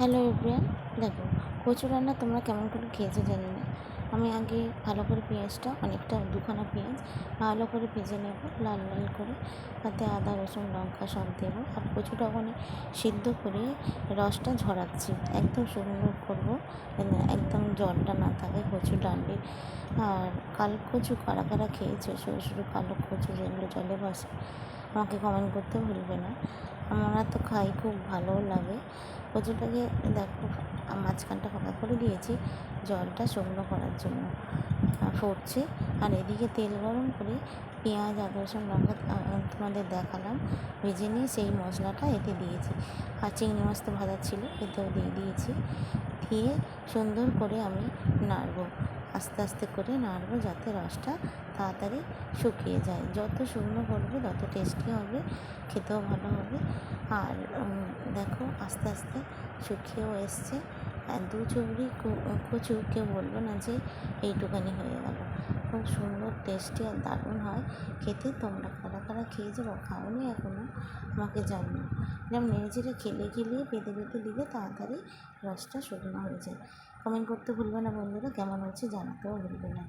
Hello everyone দেখো কচু রান্না তোমরা কেমন করে খেয়েছো জানি না। আমি আগে ভালো করে পেঁয়াজটা, অনেকটা, দুখানা পেঁয়াজ ভালো করে ভেজে নেব, লাল লাল করে। তাতে আদা, রসুন, লঙ্কা সব দেবো। আর কচুটা ওখানে সিদ্ধ করে রসটা ঝরাচ্ছি। একদম শুকনো করব একদম জলটা না থাকে কচু ডাঁডি আর কালো কচু কারা কারা খেয়েছে? সরু সরু কালো কচু যেগুলো জলে ভাসে আমাকে কমেন্ট করতে ভুলবে না। আমরা তো খাই, খুব ভালোও লাগে। কচুটাকে দেখো, মাঝখানটা ফাঁকা করে দিয়েছি, জলটা শুকনো করার জন্য। ফুটছে আর এদিকে তেল গরম করে পেঁয়াজ, আদা, রসুন, লঙ্কা তোমাদের দেখালাম। ভেজে নিয়ে সেই মশলাটা এতে দিয়েছি। আর চিংড়ি মাছ তো ভাজা ছিল, এতেও দিয়ে দিয়েছি। দিয়ে সুন্দর করে আমি নাড়বো। আস্তে আস্তে করে নাড়বো যাতে রসটা তাড়াতাড়ি শুকিয়ে যায়। যত শুকনো করবে তত টেস্টি হবে, খেতেও ভালো হবে। আর দেখো আস্তে আস্তে শুকিয়েও এসছে। আর দু চুবড়ি কচু কেউ বলব না যে এইটুখানি হয়ে গেল। খুব সুন্দর টেস্টি আর দারুণ হয়। খেতে তোমরা কারা কারা খেয়েছো বা খাওনি এখনও আমাকে জানো যেমন নেড়ে চেড়ে খেলে খেলিয়ে পেতে পেতে দিলে তাড়াতাড়ি রসটা শুকনো হয়ে যায়। কমেন্ট করতে ভুলবে না বন্ধুরা, কেমন হয়েছে জানাতেও ভুলবে না।